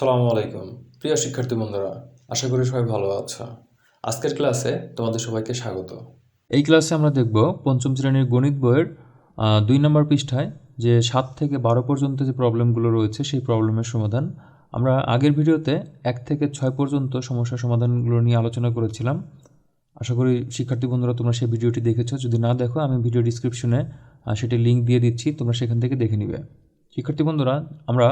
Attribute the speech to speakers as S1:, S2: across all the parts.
S1: আসসালামু আলাইকুম। প্রিয় শিক্ষার্থী বন্ধুরা, আশা করি সবাই ভালো আছো। আজকের ক্লাসে তোমাদের সবাইকে স্বাগত। এই ক্লাসে আমরা দেখব পঞ্চম শ্রেণির গণিত বইয়ের দুই নম্বর পৃষ্ঠায় যে সাত থেকে বারো পর্যন্ত যে প্রবলেমগুলো রয়েছে, সেই প্রবলেমের সমাধান। আমরা আগের ভিডিওতে এক থেকে ছয় পর্যন্ত সমস্যার সমাধানগুলো নিয়ে আলোচনা করেছিলাম। আশা করি শিক্ষার্থী বন্ধুরা, তোমরা সেই ভিডিওটি দেখেছ। যদি না দেখো, আমি ভিডিও ডিসক্রিপশনে সেটি লিঙ্ক দিয়ে দিচ্ছি, তোমরা সেখান থেকে দেখে নিবে। শিক্ষার্থী বন্ধুরা, আমরা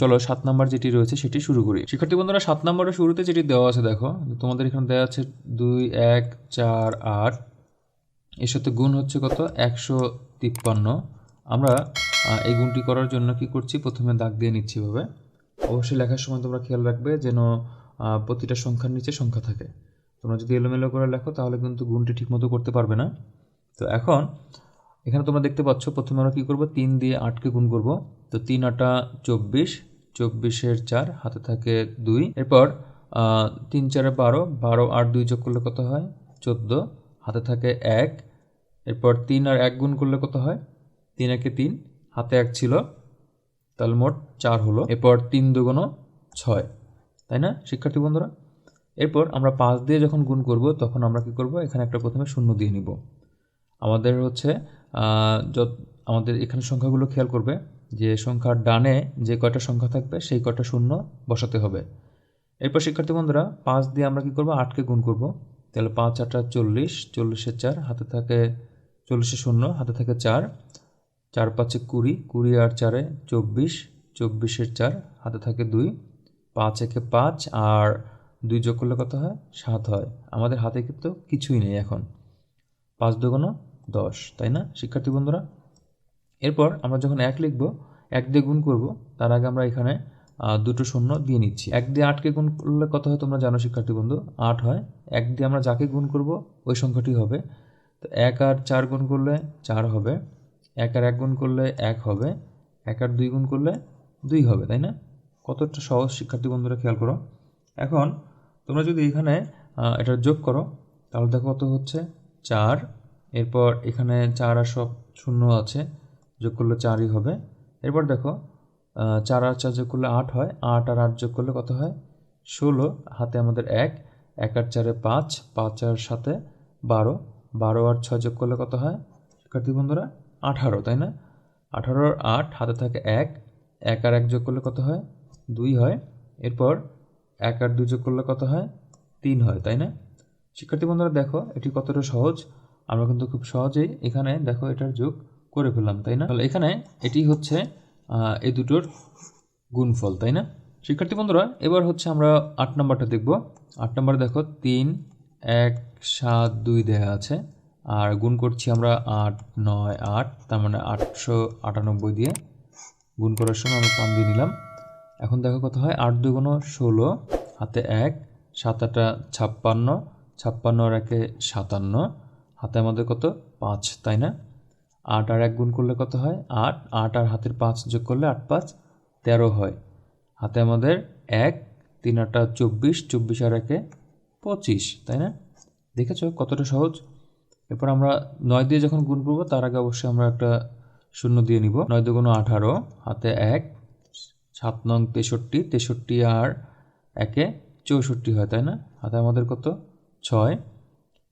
S1: চলো সাত নাম্বার যেটি রয়েছে সেটি শুরু করি। শিক্ষার্থী বন্ধুরা, সাত নম্বরের শুরুতে যেটি দেওয়া আছে দেখো, তোমাদের এখানে দেওয়া আছে দুই, এক, চার, আট। এর সাথে গুণ হচ্ছে কত? একশো তিপ্পান্ন। আমরা এই গুণটি করার জন্য কি করছি? প্রথমে দাগ দিয়ে নিচ্ছি এভাবে। অবশ্যই লেখার সময় তোমরা খেয়াল রাখবে যেন প্রতিটা সংখ্যার নিচে সংখ্যা থাকে। তোমরা যদি এলোমেলো করে লেখো তাহলে কিন্তু গুণটি ঠিকমতো করতে পারবে না। তো এখন এখানে তোমরা দেখতে পাচ্ছ, প্রথমে আমরা কী করব? তিন দিয়ে আটকে গুণ করব। তো তিন আটা চব্বিশ, চব্বিশের চার, হাতে থাকে দুই। এরপর তিন চারে বারো বারো আট দুই যোগ করলে কত হয়? চোদ্দ। হাতে থাকে এক। এরপর তিন আর এক গুণ করলে কত হয়? তিন একে তিন। হাতে এক ছিল। তাহলে মোট চার হলো। এরপর তিন দুগুণ ছয়। তাই না, শিক্ষার্থী বন্ধুরা? এরপর আমরা পাঁচ দিয়ে যখন গুণ করব, তখন আমরা কি করব? এখানে একটা প্রথমে শূন্য দিয়ে নিব। আমাদের হচ্ছে যত আমাদের এখানে সংখ্যাগুলো খেয়াল করবে যে সংখ্যার ডানে যে কয়টা সংখ্যা থাকবে, সেই কয়টা শূন্য বসাতে হবে। এরপর শিক্ষার্থী বন্ধুরা, পাঁচ দিয়ে আমরা কি করব? আটকে গুণ করব। তাহলে পাঁচ আটটা চল্লিশ চল্লিশের চার, হাতে থাকে চল্লিশে শূন্য, হাতে থাকে চার। চার, পাঁচে কুড়ি কুড়ি আর চারে চব্বিশ চব্বিশের চার, হাতে থাকে দুই। পাঁচ একে পাঁচ আর দুই যোগ করলে কত হয়? সাত হয়। আমাদের হাতে কিন্তু কিছুই নেই এখন। পাঁচ দুগুণ দশ, তাই না? শিক্ষার্থী বন্ধুরা? এরপর আমরা যখন এক লিখব, এক দিয়ে গুণ করব, তার আগে আমরা এখানে দুটো শূন্য দিয়ে নিচ্ছি। এক দিয়ে আটকে গুণ করলে কত হয় তোমরা জানো শিক্ষার্থী বন্ধু? আট হয়। এক দিয়ে আমরা যাকে গুণ করব, ওই সংখ্যাটি হবে। তো এক আর চার গুণ করলে চার হবে। এক আর এক গুণ করলে এক হবে। এক আর দুই গুণ করলে দুই হবে, তাই না? কতটা সহজ শিক্ষার্থী বন্ধুরা, খেয়াল করো। এখন তোমরা যদি এখানে এটা যোগ করো, তাহলে দেখো কত হচ্ছে? চার এরপর এখানে চার আর সব শূন্য আছে, যোগ করলে চারই হবে। এরপর দেখো চার আর চার যোগ করলে আট হয়, আট আর আট যোগ করলে কত হয়? ষোলো, হাতে আমাদের এক এক আর চারে পাঁচ পাঁচ আর সাথে বারো বারো আর ছয় যোগ করলে কত হয়? শিক্ষার্থী বন্ধুরা, আঠারো, তাই না? আঠারোর আট, হাতে থাকে এক এক আর এক যোগ করলে কত হয়? দুই হয়। এরপর এক আর দুই যোগ করলে কত হয়? তিন হয়, তাই না? শিক্ষার্থী বন্ধুরা, দেখো, এটি কতটা সহজ। আমরা কিন্তু খুব সহজেই এখানে দেখো এটার যোগ করে ফেললাম, তাই না? তাহলে এখানে এটি হচ্ছে এই দুটোর গুণফল, তাই না? শিক্ষার্থী বন্ধুরা, এবার হচ্ছে আমরা আট নম্বরটা দেখব। আট নম্বর দেখো, তিন, এক, সাত, দুই দেয়া আছে। আর গুণ করছি আমরা আট, নয়, আট, তার মানে আটশো আটানব্বই দিয়ে গুণ করার সময় আমরা পাম দিয়ে নিলাম। এখন দেখো কত হয়, আট দুগুণ ষোলো, হাতে এক, সাত আটা ছাপ্পান্ন ছাপ্পান্ন আর একে সাতান্ন। হাতে আমাদের কত? পাঁচ, তাই না? আট আর এক গুণ করলে কত হয়? আট। আট আর হাতের পাঁচ যোগ করলে আট পাঁচ, তেরো হয়। হাতে আমাদের এক, তিন আটটা চব্বিশ চব্বিশ আর একে পঁচিশ, তাই না? দেখেছ কতটা সহজ? এরপর আমরা নয় দিয়ে যখন গুণ করব, তার আগে অবশ্যই আমরা একটা শূন্য দিয়ে নিব। নয় দুগুণ আঠারো, হাতে এক, সাত নং তেষট্টি তেষট্টি আর একে চৌষট্টি হয়, তাই না? হাতে আমাদের কত? ছয়।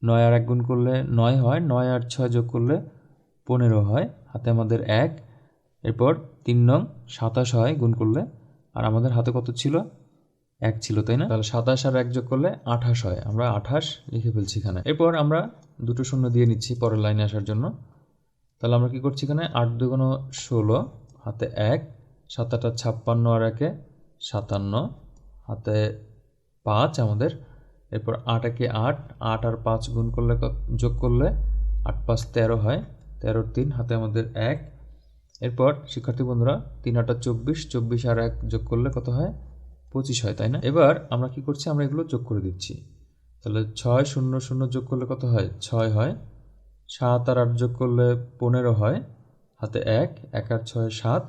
S1: নয় আর এক গুণ করলে নয় হয়, নয় আর ছয় যোগ করলে পনেরো হয়। হাতে আমাদের এক, এরপর তিন নং সাতাশ হয় গুণ করলে। আর আমাদের হাতে কত ছিল? এক ছিল, তাই না? তাহলে সাতাশ আর এক যোগ করলে আঠাশ হয়। আমরা আঠাশ লিখে ফেলছি এখানে। এরপর আমরা দুটো শূন্য দিয়ে নিচ্ছি পরের লাইনে আসার জন্য। তাহলে আমরা কি করছি এখানে? আট দুগুণ ষোলো, হাতে এক, সাত আটা ছাপ্পান্ন আর একে সাতান্ন, হাতে পাঁচ আমাদের এরপর আট একে আট আট আর পাঁচ গুণ করলে যোগ করলে আট পাঁচ তেরো হয়, তেরোর তিন, হাতে আমাদের এক। এরপর, শিক্ষার্থী বন্ধুরা, তিন আটা চব্বিশ চব্বিশ আর এক যোগ করলে কত হয়? পঁচিশ হয়, তাই না? এবার আমরা কি করছি? আমরা এগুলো যোগ করে দিচ্ছি। তাহলে ছয় শূন্য শূন্য যোগ করলে কত হয়? ছয় হয়। সাত আর আট যোগ করলে পনেরো হয়। হাতে এক এক আর ছয় সাত।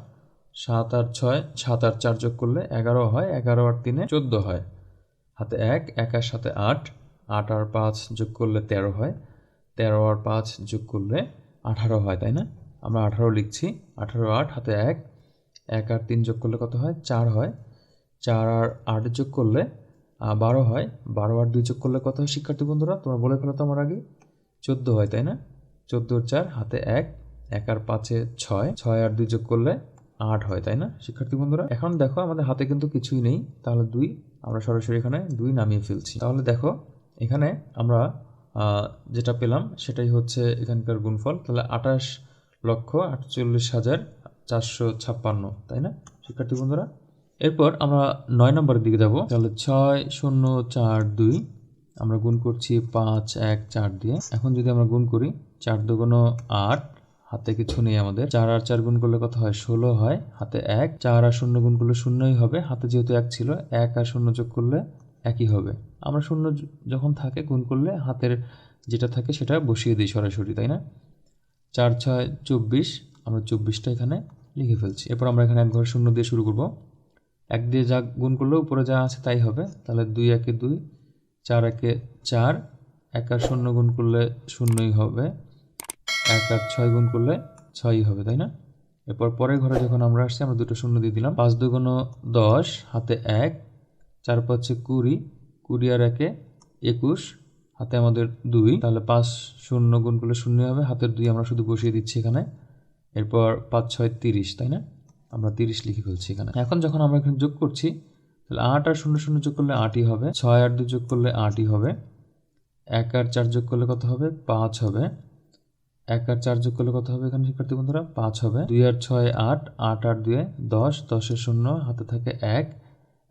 S1: সাত আর ছয়, সাত আর চার যোগ করলে এগারো হয়। এগারো আর তিনে চোদ্দ হয়। হাতে এক এক আর সাথে আট আট আর পাঁচ যোগ করলে তেরো হয়। তেরো আর পাঁচ যোগ করলে আঠারো হয়, তাই না? আমরা আঠারো লিখছি। আঠারো আট, হাতে এক এক আর তিন যোগ করলে কত হয়? চার হয়। চার আর আট যোগ করলে বারো হয়। বারো আর দুই যোগ করলে কত হয় শিক্ষার্থী বন্ধুরা? তোমরা বলে ফেলো তো আমার আগে চোদ্দ হয়, তাই না? চোদ্দোর চার, হাতে এক এক আর পাঁচে ছয়। ছয় আর দুই যোগ করলে আট হয়, তাই না? শিক্ষার্থী বন্ধুরা, এখন দেখো আমাদের হাতে কিন্তু কিছুই নেই। তাহলে দুই, আমরা সরাসরি এখানে দুই নামিয়ে ফেলছি। তাহলে দেখো, এখানে আমরা যেটা পেলাম সেটাই হচ্ছে এখানকার গুণফল। তাহলে আঠাশ লক্ষ আটচল্লিশ হাজার চারশো ছাপ্পান্ন, তাই না? শিক্ষার্থী বন্ধুরা, এরপর আমরা নয় নম্বরের দিকে যাব। তাহলে ছয় শূন্য চার দুই, আমরা গুণ করছি পাঁচ এক চার দিয়ে। এখন যদি আমরা গুণ করি, চার দুগুণ আট হাতে কিছু নেই আমাদের। চার আর চার গুণ করলে কত হয়? ষোলো হয়। হাতে এক। চার আর শূন্য গুণ করলে শূন্যই হবে। হাতে যেহেতু এক ছিল, এক আর শূন্য যোগ করলে একই হবে। আমরা শূন্য যখন থাকে, গুণ করলে হাতের যেটা থাকে সেটা বসিয়ে দিই সরাসরি, তাই না? চার, ছয়, চব্বিশ। আমরা চব্বিশটা এখানে লিখে ফেলছি। এরপর আমরা এখানে এক ঘর শূন্য দিয়ে শুরু করব। এক দিয়ে যা গুণ করলে উপরে যা আছে তাই হবে। তাহলে দুই একে দুই, চার একে চার। এক আর শূন্য গুণ করলে শূন্যই হবে। এক আর ছয় গুণ করলে ছয়ই হবে, তাই না? এরপর পরের ঘরে যখন আমরা আসছি, আমরা দুটো শূন্য দিয়ে দিলাম। পাঁচ দুগুণ দশ, হাতে এক, চার পাঁচে কুড়ি কুড়ি আর একে একুশ, হাতে আমাদের দুই। তাহলে পাঁচ শূন্য গুণ করলে শূন্য হবে, হাতের দুই আমরা শুধু বসিয়ে দিচ্ছি এখানে। এরপর পাঁচ ছয় তিরিশ, তাই না? আমরা তিরিশ লিখে ফেলছি এখানে। এখন যখন আমরা এখানে যোগ করছি, তাহলে আট আর শূন্য শূন্য যোগ করলে আটই হবে, ছয় আর দুই যোগ করলে আটই হবে, এক আর চার যোগ করলে কত হবে? পাঁচ হবে। এক আর চার যোগ করলে কত হবে এখানে, শিক্ষার্থী বন্ধুরা? পাঁচ হবে। দুই আর ছয় আট আট আর দুয়ে দশ দশের শূন্য, হাতে থাকে এক।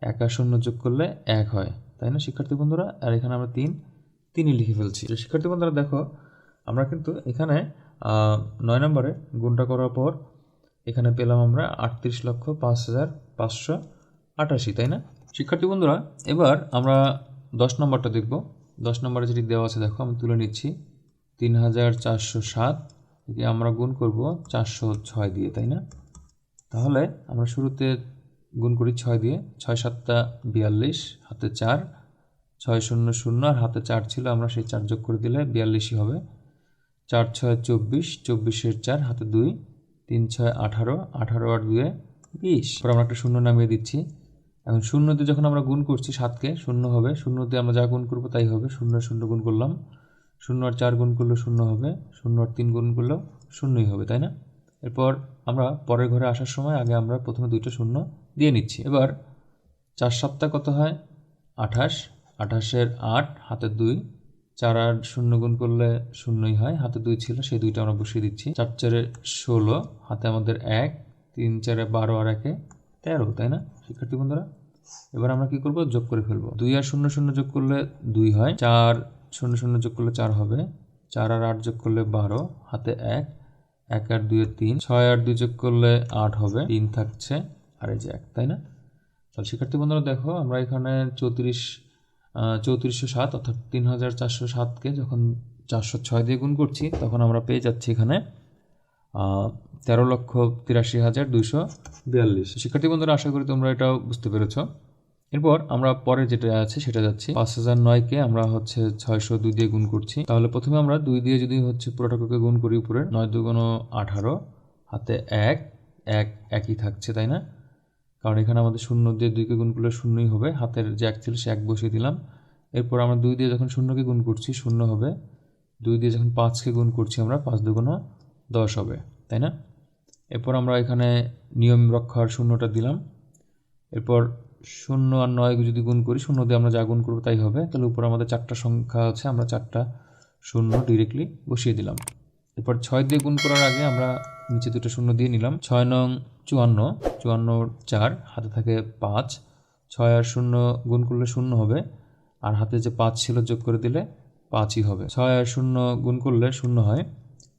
S1: এক আর শূন্য যোগ করলে এক হয়, তাই না, শিক্ষার্থী বন্ধুরা? আর এখানে আমরা তিন, তিনই লিখে ফেলছি। শিক্ষার্থী বন্ধুরা, দেখো, আমরা কিন্তু এখানে নয় নম্বরে গুণটা করার পর এখানে পেলাম আমরা আটত্রিশ লক্ষ পাঁচ হাজার পাঁচশো আটাশি, তাই না? শিক্ষার্থী বন্ধুরা, এবার আমরা দশ নম্বরটা দেখব। দশ নম্বরে যেটি দেওয়া আছে, দেখো, আমি তুলে নিচ্ছি। তিন হাজার চারশো সাত, একে আমরা গুণ করব চারশো ছয় দিয়ে, তাই না? তাহলে আমরা শুরুতে গুণ করি ছয় দিয়ে, ছয় সাতটা বিয়াল্লিশ, হাতে চার, ছয় শূন্য শূন্য, আর হাতে চার ছিল, আমরা সেই চার যোগ করে দিলে বিয়াল্লিশই হবে। চার ছয় চব্বিশ, চব্বিশের চার, হাতে দুই, তিন ছয় আঠারো আঠারো আর দুয়ে বিশ। পর আমরা একটা শূন্য নামিয়ে দিচ্ছি। এখন শূন্য দিয়ে যখন আমরা গুণ করছি সাতকে, শূন্য হবে, শূন্য দিয়ে আমরা যা গুণ করব তাই হবে, শূন্য শূন্য গুণ করলাম। শূন্য আর চার গুণ করলেও শূন্য হবে, শূন্য আর তিন গুণ করলেও শূন্যই হবে, তাই না? এরপর আমরা পরের ঘরে আসার সময় আগে আমরা প্রথমে দুইটা শূন্য দিয়ে নিচ্ছি। এবার চার সাতটা কত হয়? আঠাশ। আঠাশের আট হাতে দুই। চার আর শূন্য গুণ করলে শূন্যই হয় হাতে দুই ছিল, সেই দুইটা আমরা বসিয়ে দিচ্ছি। চার চারে ষোলো, হাতে আমাদের এক, তিন চারে বারো আর একে তেরো, তাই না? শিক্ষার্থী বন্ধুরা, এবার আমরা কি করব? যোগ করে ফেলব। দুই আর শূন্য শূন্য যোগ করলে দুই হয়। চার শূন্য শূন্য যোগ করলে চার হবে। চার আর আট যোগ করলে বারো, হাতে এক। এক আর দুইয়ের তিন। ছয় আর দুই যোগ করলে আট হবে। তিন থাকছে। আর এই যে এক, তাই না? তাহলে শিক্ষার্থী বন্ধুরা দেখো, আমরা এখানে চৌত্রিশ চৌত্রিশশো সাত অর্থাৎ তিন হাজার চারশো সাতকে যখন চারশো ছয় দিয়ে গুণ করছি, তখন আমরা পেয়ে যাচ্ছি এখানে তেরো লক্ষ তিরাশি হাজার দুশো বিয়াল্লিশ। শিক্ষার্থী বন্ধুরা, আশা করি তোমরা এটাও বুঝতে পেরেছ। এরপর আমরা পরে যেটা আছে সেটা যাচ্ছি। পাঁচ হাজার নয়কে আমরা হচ্ছে ছয়শো দুই দিয়ে গুণ করছি। তাহলে প্রথমে আমরা দুই দিয়ে যদি হচ্ছে পুরোটাকে গুণ করি উপরে নয় দুগুণ আঠারো, হাতে এক এক একই থাকছে, তাই না? কারণ এখানে আমাদের শূন্য দিয়ে দুইকে গুণ করলে শূন্যই হবে। হাতের যে এক ছিল সে এক বসিয়ে দিলাম। এরপর আমরা দুই দিয়ে যখন শূন্যকে গুণ করছি, শূন্য হবে। দুই দিয়ে যখন পাঁচকে গুণ করছি আমরা, পাঁচ দুগুণ দশ হবে, তাই না? এরপর আমরা এখানে নিয়ম রক্ষার শূন্যটা দিলাম। এরপর শূন্য আর নয় যদি গুণ করি, শূন্য দিয়ে আমরা যা গুণ করব তাই হবে। তাহলে উপরে আমাদের চারটা সংখ্যা আছে, আমরা চারটা শূন্য ডিরেক্টলি বসিয়ে দিলাম। এরপর ছয় দিয়ে গুণ করার আগে আমরা নিচে দুটো শূন্য দিয়ে নিলাম। ছয় নং চুয়ান্ন চুয়ান্ন চার, হাতে থাকে পাঁচ। ছয় আর শূন্য গুণ করলে শূন্য হবে, আর হাতে যে পাঁচ ছিল যোগ করে দিলে পাঁচই হবে। ছয় আর শূন্য গুণ করলে শূন্য হয়,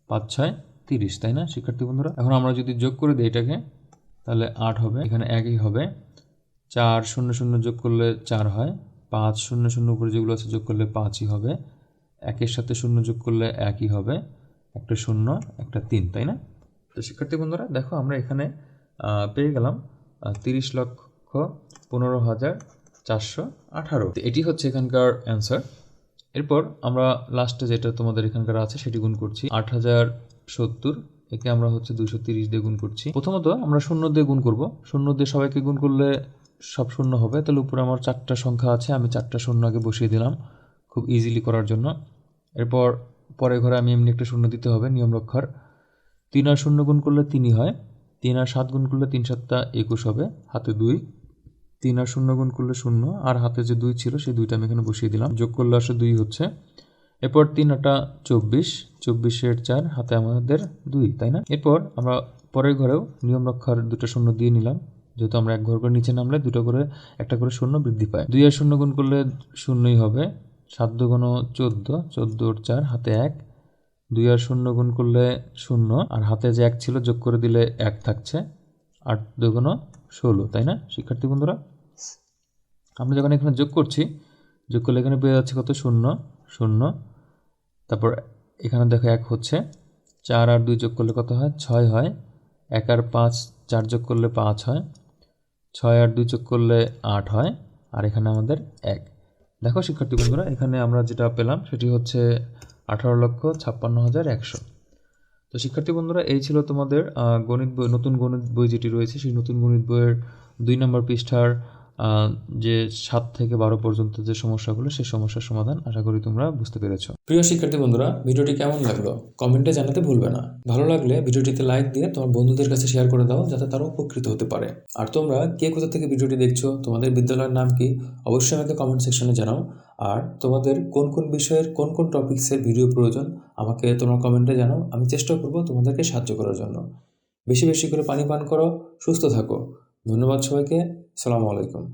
S1: পাঁচ, ছয়, তিরিশ, তাই না, শিক্ষার্থী বন্ধুরা? এখন আমরা যদি যোগ করে দিই এটাকে, তাহলে আট হবে, এখানে একই হবে। চার শূন্য শূন্য যোগ করলে চার হয়, পাঁচ শূন্য শূন্য উপরে যেগুলো আছে যোগ করলে পাঁচই হবে, একের সাথে শূন্য যোগ করলে একই হবে, একটা শূন্য, একটা তিন, তাই না? তো শিক্ষার্থী বন্ধুরা, দেখো আমরা এখানে পেয়ে গেলাম তিরিশ লক্ষ পনেরো হাজার চারশো আঠারো। এটি হচ্ছে এখানকার অ্যান্সার এরপর আমরা লাস্টে যেটা তোমাদের এখানকার আছে সেটি গুণ করছি, আট হাজার সত্তর, একে আমরা হচ্ছে দুশো তিরিশ দিয়ে গুণ করছি। প্রথমত আমরা শূন্য দিয়ে গুণ করব, শূন্য দিয়ে সবাইকে গুণ করলে সব শূন্য হবে, তাহলে উপরে আমার চারটা সংখ্যা আছে, আমি চারটা শূন্য আগে বসিয়ে দিলাম, খুব ইজিলি করার জন্য। এরপর পরের ঘরে আমি এমনি একটা শূন্য দিতে হবে, নিয়ম রক্ষার। তিন আর শূন্য গুণ করলে তিনই হয়, তিন আর সাত গুণ করলে তিন সাতটা একুশ হবে, হাতে দুই। তিন আর শূন্য গুণ করলে শূন্য, আর হাতে যে দুই ছিল, সেই দুইটা আমি এখানে বসিয়ে দিলাম, যোগ করলে আসলে দুই হচ্ছে। এরপর তিন আটা চব্বিশ, চব্বিশের চার, হাতে আমাদের দুই, তাই না? এরপর আমরা পরের ঘরেও নিয়ম রক্ষার দুটো শূন্য দিয়ে নিলাম। যেহেতু আমরা এক ঘর করে নিচে নামলে দুটো করে, একটা করে শূন্য বৃদ্ধি পায়। দুই আর শূন্য গুণ করলে শূন্যই হবে। সাত দুগুণ চোদ্দ চোদ্দোর চার, হাতে এক। দুই আর শূন্য গুণ করলে শূন্য, আর হাতে যে এক ছিল যোগ করে দিলে এক থাকছে। আট দুগুণ ষোলো, তাই না, শিক্ষার্থী বন্ধুরা? আমরা যখন এখানে যোগ করছি, যোগ করলে এখানে পেয়ে যাচ্ছে কত শূন্য শূন্য। তারপর এখানে দেখো এক হচ্ছে, চার আর দুই যোগ করলে কত হয়, ছয় হয়। এক আর পাঁচ, চার যোগ করলে পাঁচ হয়। ছয় আট দুই চোখ করলে আট হয়, আর এখানে আমাদের এক। দেখো শিক্ষার্থী বন্ধুরা, এখানে আমরা যেটা পেলাম সেটি হচ্ছে আঠারো লক্ষ ছাপ্পান্ন হাজার একশো। তো শিক্ষার্থী বন্ধুরা, এই ছিল তোমাদের গণিত বই, নতুন গণিত বই যেটি রয়েছে, সেই নতুন গণিত বইয়ের দুই নম্বর পৃষ্ঠার যে সাত থেকে বারো পর্যন্ত যে সমস্যাগুলো, সেই সমস্যার সমাধান আশা করি তোমরা বুঝতে পেরেছ।
S2: প্রিয় শিক্ষার্থী বন্ধুরা, ভিডিওটি কেমন লাগল? কমেন্টে জানাতে ভুলবে না। ভালো লাগলে ভিডিওটিতে লাইক দিয়ে তোমার বন্ধুদের কাছে শেয়ার করে দাও, যাতে তারা উপকৃত হতে পারে। আর তোমরা কে কোথা থেকে ভিডিওটি দেখছ, তোমাদের বিদ্যালয়ের নাম কি, অবশ্যই আমাকে কমেন্ট সেকশনে জানাও। আর তোমাদের কোন কোন বিষয়ের, কোন কোন টপিক্সের ভিডিও প্রয়োজন, আমাকে তোমরা কমেন্টে জানাও। আমি চেষ্টা করব তোমাদেরকে সাহায্য করার জন্য। বেশি বেশি করে পানি পান করো, সুস্থ থাকো। ধন্যবাদ সবাইকে। সালামু আলাইকুম।